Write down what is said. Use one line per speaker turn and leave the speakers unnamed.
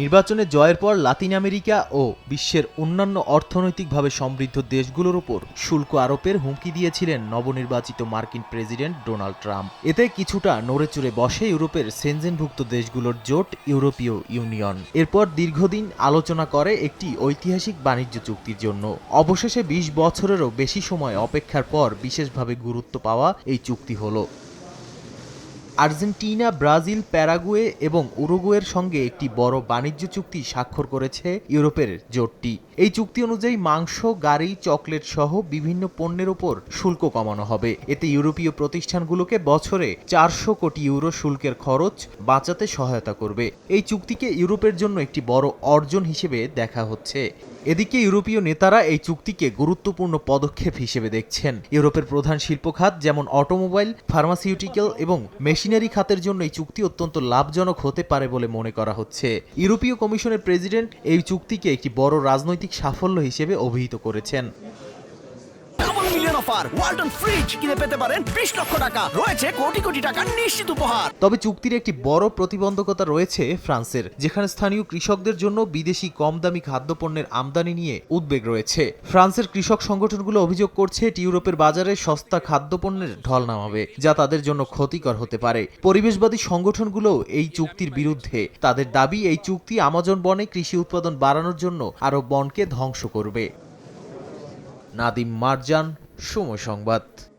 নির্বাচনে জয়ের পর লাতিন আমেরিকা ও বিশ্বের অন্যান্য অর্থনৈতিকভাবে সমৃদ্ধ দেশগুলোর উপর শুল্ক আরোপের হুমকি দিয়েছিলেন নবনির্বাচিত মার্কিন প্রেসিডেন্ট ডোনাল্ড ট্রাম্প। এতে কিছুটা নড়েচড়ে বসে ইউরোপের সেনজেনভুক্ত দেশগুলোর জোট ইউরোপীয় ইউনিয়ন। এরপর দীর্ঘদিন আলোচনা করে একটি ঐতিহাসিক বাণিজ্য চুক্তির জন্য। অবশেষে বিশ বছরেরও বেশি সময় অপেক্ষার পর বিশেষভাবে গুরুত্ব পাওয়া এই চুক্তি হলো। আর্জেন্টিনা, ব্রাজিল, প্যারাগুয়ে এবং উরুগুয়ের সঙ্গে একটি বড় বাণিজ্য চুক্তি স্বাক্ষর করেছে ইউরোপের জোটটি। এই চুক্তি অনুযায়ী মাংস, গাড়ি, চকলেট সহ বিভিন্ন পণ্যের উপর শুল্ক কমানো হবে। এতে ইউরোপীয় প্রতিষ্ঠানগুলোকে বছরে চারশো কোটি ইউরো শুল্কের খরচ বাঁচাতে সহায়তা করবে। এই চুক্তিকে ইউরোপের জন্য একটি বড় অর্জন হিসেবে দেখা হচ্ছে। এদিকে ইউরোপীয় নেতারা এই চুক্তিকে গুরুত্বপূর্ণ পদক্ষেপ হিসেবে দেখছেন। ইউরোপের প্রধান শিল্প খাত যেমন অটোমোবাইল, ফার্মাসিউটিক্যাল এবং মেশিনারি খাতের জন্য এই চুক্তি অত্যন্ত লাভজনক হতে পারে বলে মনে করা হচ্ছে। ইউরোপীয় কমিশনের প্রেসিডেন্ট এই চুক্তিকে একটি বড় রাজনৈতিক সাফল্য হিসেবে অভিহিত করেছেন।
অফার। ওয়ালটন ফ্রিজ কিনে পেতে পারেন বিশ লক্ষ টাকা। রয়েছে কোটি কোটি টাকার নিশ্চিত উপহার।
তবে চুক্তির একটি বড় প্রতিবন্ধকতা রয়েছে ফ্রান্সের, যেখানে স্থানীয় কৃষকদের জন্য বিদেশি কম দামি খাদ্যপণ্যের আমদানি নিয়ে উদ্বেগ রয়েছে। ফ্রান্সের কৃষক সংগঠনগুলো অভিযোগ করছে, এটি ইউরোপের বাজারে সস্তা খাদ্যপণ্যের ঢল নামাবে, যা তাদের জন্য ক্ষতিকর হতে পারে। পরিবেশবাদী সংগঠনগুলো এই চুক্তির বিরুদ্ধে, তাদের দাবি এই চুক্তি আমাজন বনে কৃষি উৎপাদন বাড়ানোর জন্য আরও বনকে ধ্বংস করবে। নাদিম মারজান সময় সংবাদ।